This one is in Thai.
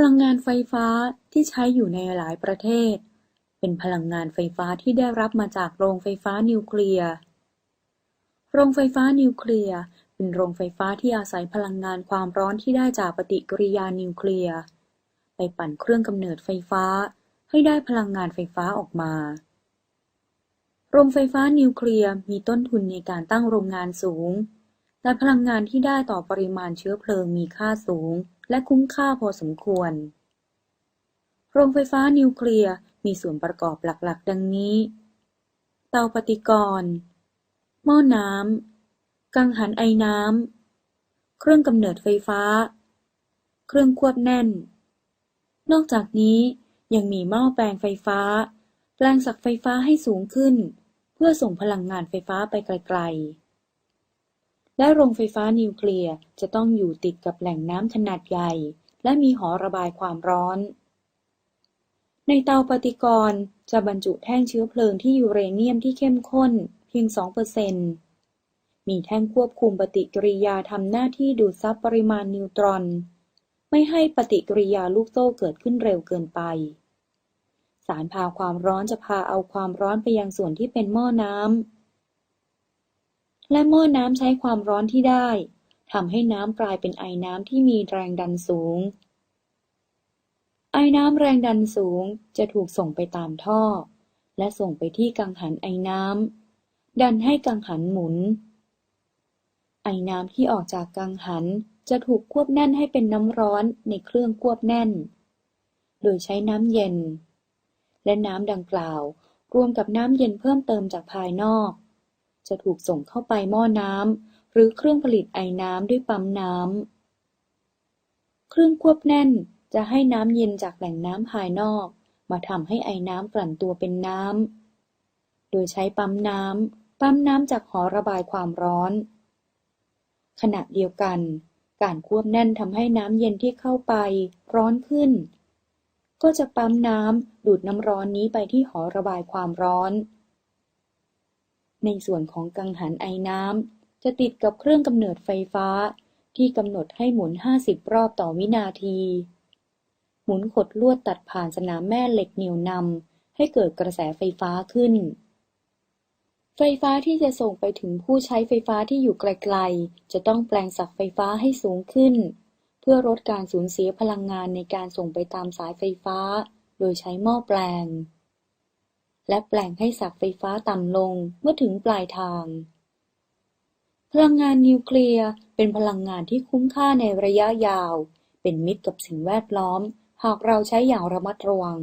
พลังงานไฟฟ้าที่ใช้อยู่ในหลายประเทศ เป็นพลังงานไฟฟ้าที่ได้รับมาจากโรงไฟฟ้านิวเคลียร์โรงไฟฟ้านิวเคลียร์เป็นโรงไฟฟ้าที่อาศัยพลังงานความร้อนที่ได้จากปฏิกิริยานิวเคลียร์ไปปั่นเครื่องกำเนิดไฟฟ้า ให้ได้พลังงานไฟฟ้าออกมา โรงไฟฟ้านิวเคลียร์มีต้นทุนในการตั้งโรงงานสูง แต่พลังงานที่ได้ต่อปริมาณเชื้อเพลิงมีค่าสูง และคุ้มค่าพอสมควร โรงไฟฟ้านิวเคลียร์มีส่วนประกอบหลักๆ ดังนี้ เตาปฏิกรณ์ หม้อน้ำ กังหันไอน้ำ เครื่องกำเนิดไฟฟ้า เครื่องควบแน่น นอกจากนี้ยังมีหม้อแปลงไฟฟ้า แปลงศักไฟฟ้าให้สูงขึ้น เพื่อส่งพลังงานไฟฟ้าไปไกลๆ และโรงไฟฟ้านิวเคลียร์จะต้องอยู่ติดกับแหล่งน้ำขนาดใหญ่ และมีหอระบายความร้อน ในเตาปฏิกรณ์จะบรรจุแท่งเชื้อเพลิงที่ยูเรเนียมที่เข้มข้นเพียง 2%มีแท่งควบคุมปฏิกิริยาทำหน้าที่ดูดซับปริมาณนิวตรอน ไม่ให้ปฏิกิริยาลูกโซ่เกิดขึ้นเร็วเกินไป สารพาความร้อนจะพาเอาความร้อนไปยังส่วนที่เป็นหม้อน้ำ และหม้อน้ำใช้ความร้อนที่ได้ทำให้น้ำกลายเป็นไอน้ำที่มีแรงดันสูง ไอน้ำแรงดันสูงจะถูกส่งไปตามท่อ และส่งไปที่กังหันไอน้ำดันให้กังหันหมุน ไอน้ำที่ออกจากกังหันจะถูกควบแน่นให้เป็นน้ำร้อนในเครื่องควบแน่น โดยใช้น้ำเย็น และน้ำดังกล่าว รวมกับน้ำเย็นเพิ่มเติมจากภายนอก จะถูกส่งเข้าไปหม้อน้ำ หรือเครื่องผลิตไอน้ำด้วยปั๊มน้ำ เครื่องควบแน่นจะให้น้ำเย็นจากแหล่งน้ำภายนอก มาทำให้ไอน้ำกลั่นตัวเป็นน้ำ โดยใช้ปั๊มน้ำ ปั๊มน้ำจากหอระบายความร้อน ขณะเดียวกัน การควบแน่นทำให้น้ำเย็นที่เข้าไปร้อนขึ้น ก็จะปั๊มน้ำดูดน้ำร้อนนี้ไปที่หอระบายความร้อน ในส่วนของกังหันไอน้ำจะติดกับเครื่องกำเนิดไฟฟ้า ที่กำหนดให้หมุน 50 รอบต่อวินาที หมุนขดลวดตัดผ่านสนามแม่เหล็กเหนี่ยวนำให้เกิดกระแสไฟฟ้าขึ้น ไฟฟ้าที่จะส่งไปถึงผู้ใช้ไฟฟ้าที่อยู่ไกลๆ จะต้องแปลงศักไฟฟ้าให้สูงขึ้น เพื่อลดการสูญเสียพลังงานในการส่งไปตามสายไฟฟ้า โดยใช้หม้อแปลง และแปลงให้สักไฟฟ้าต่ำลงเมื่อถึงปลายทาง พลังงานนิวเคลียร์เป็นพลังงานที่คุ้มค่าในระยะยาว เป็นมิตรกับสิ่งแวดล้อม หากเราใช้อย่างระมัดระวัง